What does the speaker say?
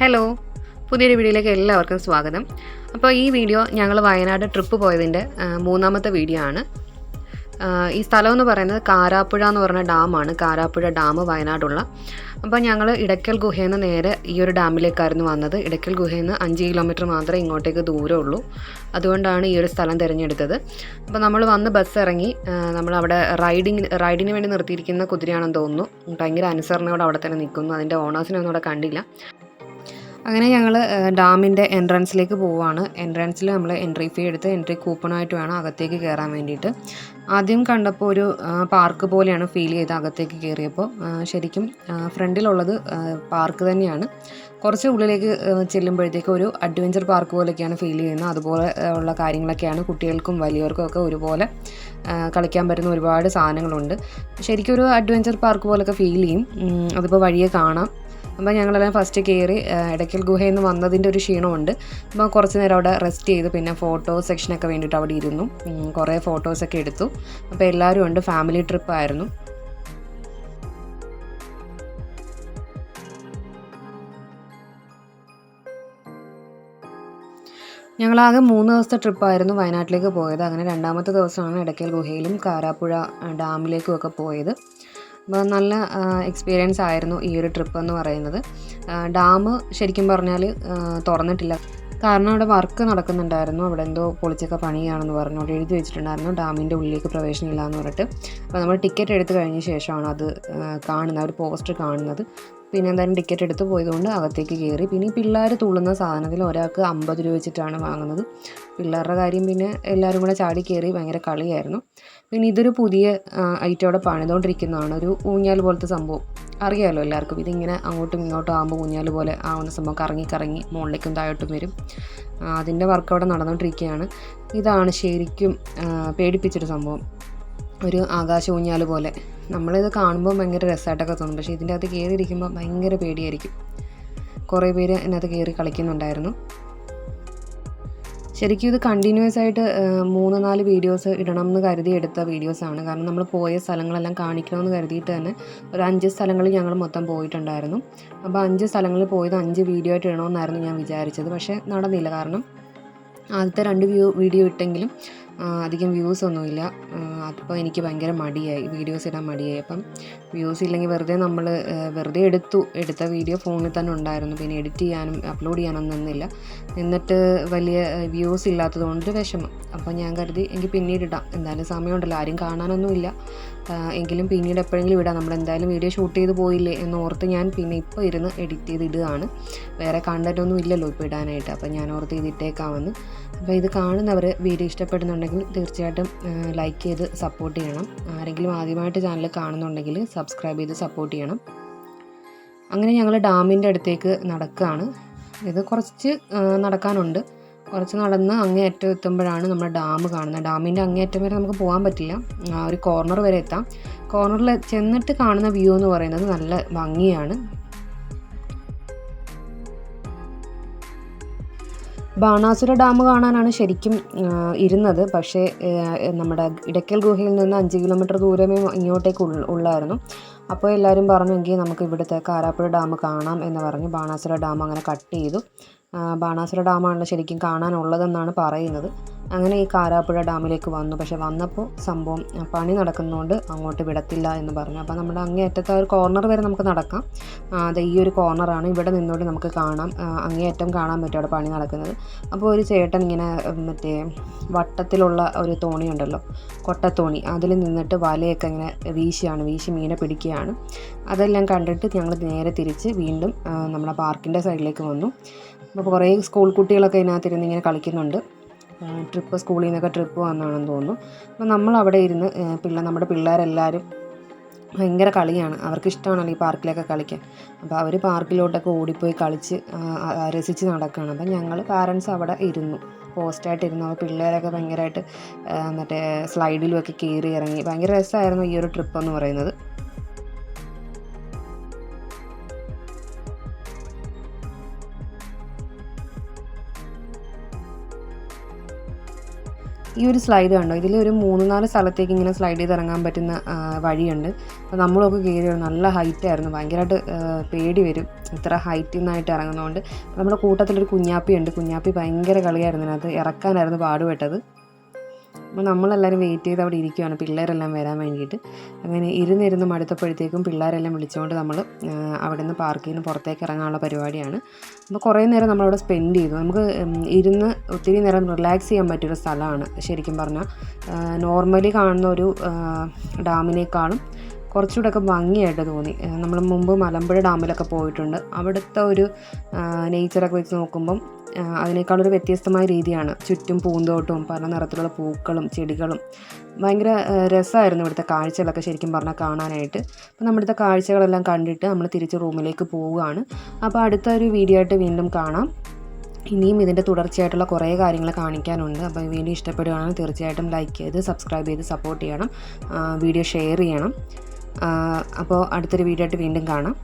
Hello പുതിയൊരു വീഡിയോയിലേക്ക് എല്ലാവർക്കും സ്വാഗതം. അപ്പോൾ ഈ വീഡിയോ ഞങ്ങൾ വയനാട് ട്രിപ്പ് പോയതിന്റെ മൂന്നാമത്തെ വീഡിയോ ആണ്. ഈ സ്ഥലം എന്ന് പറയുന്നത് കാരാപ്പുഴ എന്ന് പറഞ്ഞ ഡാമാണ് കാരാപ്പുഴ ഡാം വയനാടുള്ള. അപ്പോൾ ഞങ്ങൾ ഇടയ്ക്കൽ ഗുഹയിൽ നിന്ന് നേരെ ഈ ഒരു ഡാമിലേക്കായിരുന്നു വന്നത്. ഇടയ്ക്കൽ ഗുഹയിൽ നിന്ന് അഞ്ച് കിലോമീറ്റർ മാത്രമേ ഇങ്ങോട്ടേക്ക് ദൂരമുള്ളൂ. അതുകൊണ്ടാണ് ഈ ഒരു സ്ഥലം തിരഞ്ഞെടുത്തത്. അപ്പോൾ നമ്മൾ വന്ന് ബസ് ഇറങ്ങി നമ്മൾ അവിടെ റൈഡിങ് റൈഡിന് വേണ്ടി നിർത്തിയിരിക്കുന്ന കുതിരയാണെന്ന് തോന്നുന്നു. ഭയങ്കര അനുസരണയോടെ അവിടെ തന്നെ നിൽക്കുന്നു. അതിന്റെ ഓണേഴ്സിനെ ഒന്നും അവിടെ കണ്ടില്ല. അങ്ങനെ ഞങ്ങൾ ഡാമിന്റെ എൻട്രൻസിലേക്ക് പോവുകയാണ് എൻട്രൻസിൽ നമ്മൾ എൻട്രി ഫീ എടുത്ത് എൻട്രി കൂപ്പണായിട്ട് വേണം അകത്തേക്ക് കയറാൻ വേണ്ടിയിട്ട്. ആദ്യം കണ്ടപ്പോൾ ഒരു പാർക്ക് പോലെയാണ് ഫീൽ ചെയ്ത് അകത്തേക്ക് കയറിയപ്പോൾ ശരിക്കും ഫ്രണ്ടിലുള്ളത് പാർക്ക് തന്നെയാണ്. കുറച്ച് ഉള്ളിലേക്ക് ചെല്ലുമ്പോഴത്തേക്ക് ഒരു അഡ്വഞ്ചർ പാർക്ക് പോലെയൊക്കെയാണ് ഫീൽ ചെയ്യുന്നത്. അതുപോലെ ഉള്ള കാര്യങ്ങളൊക്കെയാണ് കുട്ടികൾക്കും വലിയവർക്കും ഒക്കെ ഒരുപോലെ കളിക്കാൻ പറ്റുന്ന ഒരുപാട് സാധനങ്ങളുണ്ട്. ശരിക്കും ഒരു അഡ്വഞ്ചർ പാർക്ക് പോലൊക്കെ ഫീൽ ചെയ്യും. അതിപ്പോൾ വഴിയെ കാണാം. അപ്പോൾ ഞങ്ങളെല്ലാം ഫസ്റ്റ് കയറി ഇടയ്ക്കൽ ഗുഹയിൽ നിന്ന് വന്നതിന്റെ ഒരു ക്ഷീണമുണ്ട്. അപ്പോൾ കുറച്ച് നേരം അവിടെ റെസ്റ്റ് ചെയ്തു. പിന്നെ ഫോട്ടോ സെക്ഷനൊക്കെ വേണ്ടിയിട്ട് അവിടെ ഇരുന്നു. കുറേ ഫോട്ടോസൊക്കെ എടുത്തു. അപ്പോൾ എല്ലാവരും ഉണ്ട്. ഫാമിലി ട്രിപ്പ് ആയിരുന്നു. ഞങ്ങളാകെ മൂന്ന് ദിവസത്തെ ട്രിപ്പായിരുന്നു വയനാട്ടിലേക്ക് പോയത്. അങ്ങനെ രണ്ടാമത്തെ ദിവസമാണ് ഇടയ്ക്കൽ ഗുഹയിലും കാരാപ്പുഴ ഡാമിലേക്കും ഒക്കെ പോയത്. നല്ല എക്സ്പീരിയൻസ് ആയിരുന്നു ഈ ഒരു ട്രിപ്പ് എന്ന് പറയുന്നത്. ഡാം ശരിക്കും പറഞ്ഞാൽ തുറന്നിട്ടില്ല. കാരണം അവിടെ വർക്ക് നടക്കുന്നുണ്ടായിരുന്നു. അവിടെ എന്തോ പൊളിച്ചൊക്കെ പണിയാണെന്ന് പറഞ്ഞു. അവിടെ എഴുതി വെച്ചിട്ടുണ്ടായിരുന്നു. ഡാമിന്റെ ഉള്ളിലേക്ക് പ്രവേശനമില്ല എന്ന് പറഞ്ഞിട്ട്. അപ്പോൾ നമ്മൾ ടിക്കറ്റ് എടുത്ത് കഴിഞ്ഞ ശേഷമാണ് അത് കാണുന്നത്. ഒരു പോസ്റ്റർ കാണുന്നത്. പിന്നെ എന്തായാലും ടിക്കറ്റ് എടുത്ത് പോയതുകൊണ്ട് അകത്തേക്ക് കയറി പിന്നെ ഈ പിള്ളേർ തുള്ളുന്ന സാധനത്തിൽ ഒരാൾക്ക് അമ്പത് രൂപ വെച്ചിട്ടാണ് വാങ്ങുന്നത്. പിള്ളേരുടെ കാര്യം പിന്നെ എല്ലാവരും കൂടെ ചാടി കയറി ഭയങ്കര കളിയായിരുന്നു. പിന്നെ ഇതൊരു പുതിയ ഐറ്റം അവിടെ പണിതുകൊണ്ടിരിക്കുന്നതാണ്. ഒരു ഊഞ്ഞാൽ പോലത്തെ സംഭവം. അറിയാമല്ലോ എല്ലാവർക്കും. ഇതിങ്ങനെ അങ്ങോട്ടും ഇങ്ങോട്ടും ആകുമ്പോൾ ഊഞ്ഞാൽ പോലെ ആവുന്ന സംഭവം കറങ്ങി കറങ്ങി മുകളിലേക്കും താഴോട്ടും വരും. അതിന്റെ വർക്ക് അവിടെ നടന്നുകൊണ്ടിരിക്കുകയാണ് ഇതാണ് ശരിക്കും പേടിപ്പിച്ചൊരു സംഭവം. ഒരു ആകാശ പോലെ. നമ്മളിത് കാണുമ്പോൾ ഭയങ്കര രസമായിട്ടൊക്കെ തോന്നും. പക്ഷേ ഇതിന്റെ അകത്ത് കയറിയിരിക്കുമ്പോൾ ഭയങ്കര പേടിയായിരിക്കും. കുറേ പേര് എന്നത് കയറി കളിക്കുന്നുണ്ടായിരുന്നു. ശരിക്കും ഇത് കണ്ടിന്യൂസ് ആയിട്ട് മൂന്ന് നാല് വീഡിയോസ് ഇടണം എന്ന് കരുതി എടുത്ത വീഡിയോസാണ്. കാരണം നമ്മൾ പോയ സ്ഥലങ്ങളെല്ലാം കാണിക്കണമെന്ന് കരുതിയിട്ട് തന്നെ ഒരു അഞ്ച് സ്ഥലങ്ങളിൽ ഞങ്ങൾ മൊത്തം പോയിട്ടുണ്ടായിരുന്നു. അപ്പോൾ അഞ്ച് സ്ഥലങ്ങളിൽ പോയത് അഞ്ച് വീഡിയോ ആയിട്ട് ഇടണമെന്നായിരുന്നു ഞാൻ വിചാരിച്ചത്. പക്ഷേ നടന്നില്ല. കാരണം ആദ്യത്തെ രണ്ട് വ്യൂ വീഡിയോ ഇട്ടെങ്കിലും അധികം വ്യൂസ് ഒന്നുമില്ല. അപ്പോൾ എനിക്ക് ഭയങ്കര മടിയായി. വീഡിയോസ് ഇടാൻ മടിയായി. അപ്പം വ്യൂസ് ഇല്ലെങ്കിൽ വെറുതെ നമ്മൾ വെറുതെ എടുത്തു. എടുത്ത വീഡിയോ ഫോണിൽ തന്നെ ഉണ്ടായിരുന്നു. പിന്നെ എഡിറ്റ് ചെയ്യാനും അപ്ലോഡ് ചെയ്യാനൊന്നും നിന്നില്ല. എന്നിട്ട് വലിയ വ്യൂസ് ഇല്ലാത്തതുകൊണ്ട് വിഷമം. അപ്പോൾ ഞാൻ കരുതി എനിക്ക് പിന്നീട് ഇടാം. എന്തായാലും സമയമുണ്ടല്ലോ. ആരും കാണാനൊന്നുമില്ല. എങ്കിലും പിന്നീട് എപ്പോഴെങ്കിലും ഇടാം. നമ്മൾ എന്തായാലും വീഡിയോ ഷൂട്ട് ചെയ്ത് പോയില്ലേ എന്ന് ഓർത്ത് ഞാൻ പിന്നെ ഇപ്പോൾ ഇരുന്ന് എഡിറ്റ് ചെയ്ത് ഇടുകയാണ്. വേറെ കണ്ടന്റൊന്നും ഇല്ലല്ലോ ഇപ്പോൾ ഇടാനായിട്ട്. അപ്പോൾ ഞാൻ ഓർത്ത് ഇതിട്ടേക്കാമെന്ന് അപ്പോൾ ഇത് കാണുന്നവർ വീഡിയോ ഇഷ്ടപ്പെടുന്നുണ്ടെങ്കിൽ തീർച്ചയായിട്ടും ലൈക്ക് ചെയ്ത് സപ്പോർട്ട് ചെയ്യണം. ആരെങ്കിലും ആദ്യമായിട്ട് ചാനൽ കാണുന്നുണ്ടെങ്കിൽ സബ്സ്ക്രൈബ് ചെയ്ത് സപ്പോർട്ട് ചെയ്യണം. അങ്ങനെ ഞങ്ങൾ ഡാമിന്റെ അടുത്തേക്ക് നടക്കുകയാണ്. ഇത് കുറച്ച് നടക്കാനുണ്ട്. കുറച്ച് നടന്ന് അങ്ങേയറ്റം എത്തുമ്പോഴാണ് നമ്മൾ ഡാം കാണുന്നത്. ഡാമിന്റെ അങ്ങേയറ്റം വരെ നമുക്ക് പോകാൻ പറ്റില്ല. ഒരു കോർണർ വരെ എത്താം. കോർണറിൽ ചെന്നിട്ട് കാണുന്ന വ്യൂ എന്ന് പറയുന്നത് നല്ല ഭംഗിയാണ്. ബാണാസുര ഡാം കാണാനാണ് ശരിക്കും ഇരുന്നത്. പക്ഷേ നമ്മുടെ ഇടയ്ക്കൽ ഗുഹയിൽ നിന്ന് അഞ്ച് കിലോമീറ്റർ ദൂരമേ ഇങ്ങോട്ടേക്ക് ഉള്ളായിരുന്നു. അപ്പോൾ എല്ലാവരും പറഞ്ഞു എങ്കിൽ നമുക്ക് ഇവിടുത്തെ കാരാപ്പുഴ ഡാം കാണാം എന്ന് പറഞ്ഞ്. ബാണാസുര ഡാം അങ്ങനെ കട്ട് ചെയ്തു. ബാണാസുര ഡാമാണ് ശരിക്കും കാണാനുള്ളതെന്നാണ് പറയുന്നത്. അങ്ങനെ ഈ കാരാപ്പുഴ ഡാമിലേക്ക് വന്നു. പക്ഷെ വന്നപ്പോൾ സംഭവം പണി നടക്കുന്നതുകൊണ്ട് അങ്ങോട്ട് വിടത്തില്ല എന്ന് പറഞ്ഞു. അപ്പോൾ നമ്മുടെ അങ്ങേയറ്റത്തെ ആ ഒരു കോർണർ വരെ നമുക്ക് നടക്കാം. അത് ഈ ഒരു കോർണറാണ്. ഇവിടെ നിന്നുകൊണ്ട് നമുക്ക് കാണാം. അങ്ങേയറ്റം കാണാൻ പറ്റും അവിടെ പണി നടക്കുന്നത്. അപ്പോൾ ഒരു ചേട്ടൻ ഇങ്ങനെ മറ്റേ വട്ടത്തിലുള്ള ഒരു തോണിയുണ്ടല്ലോ കൊട്ടത്തോണി. അതിൽ നിന്നിട്ട് വലയൊക്കെ ഇങ്ങനെ വീശിയാണ്. വീശി മീനെ പിടിക്കുകയാണ്. അതെല്ലാം കണ്ടിട്ട് ഞങ്ങൾ നേരെ തിരിച്ച് വീണ്ടും നമ്മുടെ പാർക്കിന്റെ സൈഡിലേക്ക് വന്നു. അപ്പോൾ കുറേ സ്കൂൾ കുട്ടികളൊക്കെ ഇതിനകത്തിരുന്ന് ഇങ്ങനെ കളിക്കുന്നുണ്ട്. ട്രിപ്പ് സ്കൂളിൽ നിന്നൊക്കെ ട്രിപ്പ് വന്നാണെന്ന് തോന്നുന്നു. അപ്പോൾ നമ്മൾ അവിടെ ഇരുന്ന് പിള്ള നമ്മുടെ പിള്ളേരെല്ലാവരും ഭയങ്കര കളിയാണ്. അവർക്ക് ഇഷ്ടമാണല്ലോ ഈ പാർക്കിലൊക്കെ കളിക്കാൻ. അപ്പോൾ അവർ പാർക്കിലോട്ടൊക്കെ ഓടിപ്പോയി കളിച്ച് രസിച്ച് നടക്കുകയാണ് അപ്പം ഞങ്ങൾ പാരൻസ് അവിടെ ഇരുന്നു. പോസ്റ്റായിട്ട് ഇരുന്നു. അപ്പോൾ പിള്ളേരൊക്കെ ഭയങ്കരമായിട്ട് മറ്റേ സ്ലൈഡിലുമൊക്കെ കയറി ഇറങ്ങി. ഭയങ്കര രസമായിരുന്നു ഈ ഒരു ട്രിപ്പ് എന്ന് പറയുന്നത്. ഈ ഒരു സ്ലൈഡ് കണ്ടോ? ഇതിൽ ഒരു മൂന്ന് നാല് സ്ഥലത്തേക്ക് ഇങ്ങനെ സ്ലൈഡ് ചെയ്ത് ഇറങ്ങാൻ പറ്റുന്ന വഴിയുണ്ട്. അപ്പോൾ നമ്മളൊക്കെ കയറി നല്ല ഹൈറ്റ് ആയിരുന്നു. ഭയങ്കരമായിട്ട് പേടി വരും. ഇത്ര ഹൈറ്റിൽ നിന്നായിട്ട് ഇറങ്ങുന്നതുകൊണ്ട് നമ്മുടെ കൂട്ടത്തിലൊരു കുഞ്ഞാപ്പി ഉണ്ട് കുഞ്ഞാപ്പി ഭയങ്കര കളിയായിരുന്നു. അത് ഇറക്കാനായിരുന്നു പാടുപെട്ടത്. അപ്പോൾ നമ്മളെല്ലാവരും വെയിറ്റ് ചെയ്ത് അവിടെ ഇരിക്കുകയാണ് പിള്ളേരെല്ലാം വരാൻ വേണ്ടിയിട്ട്. അങ്ങനെ ഇരുന്നിരുന്ന് മടുത്തപ്പോഴത്തേക്കും പിള്ളേരെല്ലാം വിളിച്ചുകൊണ്ട് നമ്മൾ അവിടെ നിന്ന് പാർക്കിൽ നിന്ന് പുറത്തേക്ക് ഇറങ്ങാനുള്ള പരിപാടിയാണ്. അപ്പോൾ കുറേ നേരം നമ്മളവിടെ സ്പെൻഡ് ചെയ്തു. നമുക്ക് ഇരുന്ന് ഒത്തിരി നേരം റിലാക്സ് ചെയ്യാൻ പറ്റിയൊരു സ്ഥലമാണ് ശരിക്കും പറഞ്ഞാൽ നോർമലി കാണുന്ന ഒരു ഡാമിനേക്കാളും കുറച്ചുകൂടെ ഒക്കെ ഭംഗിയായിട്ട് തോന്നി. നമ്മൾ മുമ്പ് മലമ്പുഴ ഡാമിലൊക്കെ പോയിട്ടുണ്ട്. അവിടുത്തെ ഒരു നേച്ചറൊക്കെ വെച്ച് നോക്കുമ്പം അതിനേക്കാളൊരു വ്യത്യസ്തമായ രീതിയാണ്. ചുറ്റും പൂന്തോട്ടവും പല നിറത്തിലുള്ള പൂക്കളും ചെടികളും. ഭയങ്കര രസമായിരുന്നു ഇവിടുത്തെ കാഴ്ചകളൊക്കെ ശരിക്കും പറഞ്ഞാൽ കാണാനായിട്ട്. അപ്പോൾ നമ്മുടെ കാഴ്ചകളെല്ലാം കണ്ടിട്ട് നമ്മൾ തിരിച്ച് റൂമിലേക്ക് പോവുകയാണ്. അപ്പോൾ അടുത്ത ഒരു വീഡിയോ ആയിട്ട് വീണ്ടും കാണാം. ഇനിയും ഇതിന്റെ തുടർച്ചയായിട്ടുള്ള കുറേ കാര്യങ്ങൾ കാണിക്കാനുണ്ട്. അപ്പോൾ വീണ്ടും ഇഷ്ടപ്പെടുകയാണെങ്കിൽ തീർച്ചയായിട്ടും ലൈക്ക് ചെയ്ത് സബ്സ്ക്രൈബ് ചെയ്ത് സപ്പോർട്ട് ചെയ്യണം. വീഡിയോ ഷെയർ ചെയ്യണം. അപ്പോൾ അടുത്തൊരു വീഡിയോ ആയിട്ട് വീണ്ടും കാണാം.